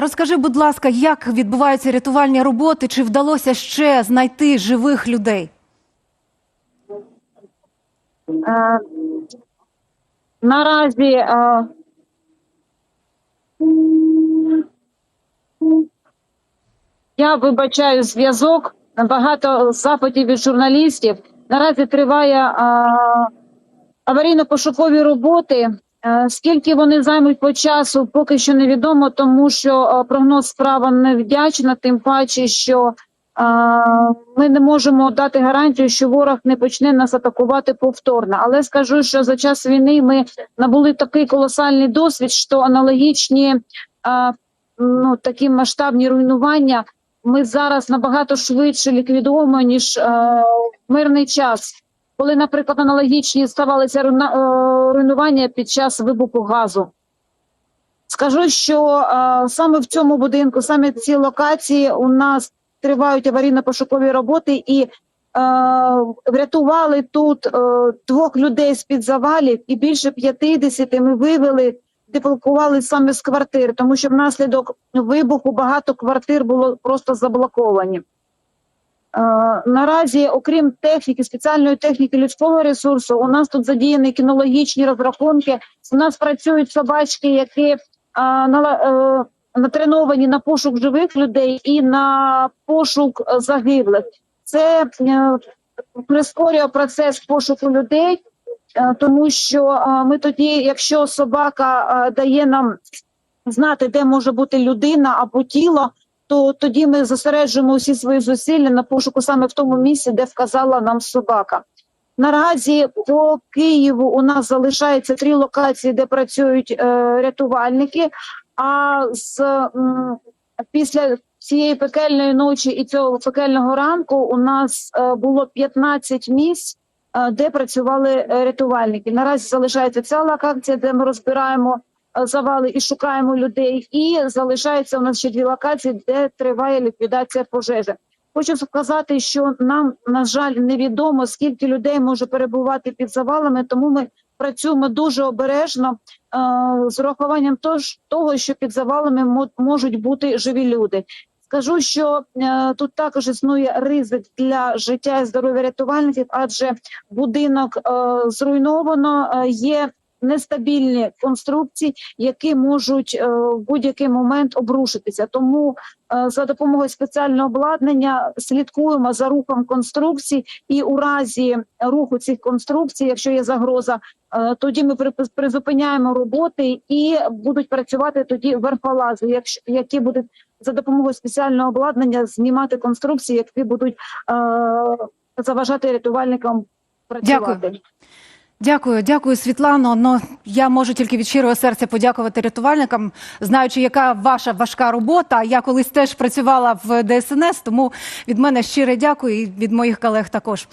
Розкажи, будь ласка, як відбуваються рятувальні роботи? Чи вдалося ще знайти живих людей? Е, Наразі е, я вибачаю зв'язок. Багато запитів від журналістів. Наразі триває е, аварійно-пошукові роботи. Е, Скільки вони займуть по часу, поки що невідомо, тому що е, прогноз справа невдячна, тим паче, що е, ми не можемо дати гарантію, що ворог не почне нас атакувати повторно. Але скажу, що за час війни ми набули такий колосальний досвід, що аналогічні ну, такі масштабні руйнування ми зараз набагато швидше ліквідуємо, ніж в мирний час. Коли, наприклад, аналогічні ставалися руйнування під час вибуху газу. Скажу, що е, саме в цьому будинку, саме в цій локації у нас тривають аварійно-пошукові роботи і е, врятували тут е, двох людей з-під завалів і більше 50 ми вивели, деблокували саме з квартир, тому що внаслідок вибуху багато квартир було просто заблоковані. Е, Наразі, окрім техніки, спеціальної техніки людського ресурсу, у нас тут задіяні кінологічні розрахунки. У нас працюють собачки, які е, е, натреновані на пошук живих людей і на пошук загиблих. Це прискорює процес пошуку людей, тому що ми тоді, якщо собака дає нам знати, де може бути людина або тіло, то тоді ми зосереджуємо усі свої зусилля на пошуку саме в тому місці, де вказала нам собака. Наразі по Києву у нас залишається три локації, де працюють е, рятувальники. А з м, після цієї пекельної ночі і цього пекельного ранку у нас е, було 15 місць, е, де працювали е, рятувальники. Наразі залишається ця локація, де ми розбираємо завали і шукаємо людей. І залишається у нас ще дві локації, де триває ліквідація пожежі. Хочу сказати, що нам на жаль невідомо скільки людей може перебувати під завалами, тому ми працюємо дуже обережно е, з урахуванням того, що під завалами можуть бути живі люди. Скажу, що е, тут також існує ризик для життя і здоров'я рятувальників, адже будинок е, зруйновано, е, є нестабільні конструкції, які можуть е, в будь-який момент обрушитися. Тому е, за допомогою спеціального обладнання слідкуємо за рухом конструкцій, і у разі руху цих конструкцій, якщо є загроза, е, тоді ми при- призупиняємо роботи і будуть працювати тоді верхолази, які будуть за допомогою спеціального обладнання знімати конструкції, які будуть заважати рятувальникам працювати. Дякую. Дякую, дякую, Світлано. Ну я можу тільки від щирого серця подякувати рятувальникам, знаючи, яка ваша важка робота. Я колись теж працювала в ДСНС, тому від мене щире дякую і від моїх колег також.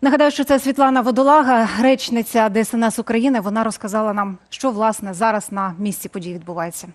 Нагадаю, що це Світлана Водолага, речниця ДСНС України. Вона розказала нам, що власне зараз на місці подій відбувається.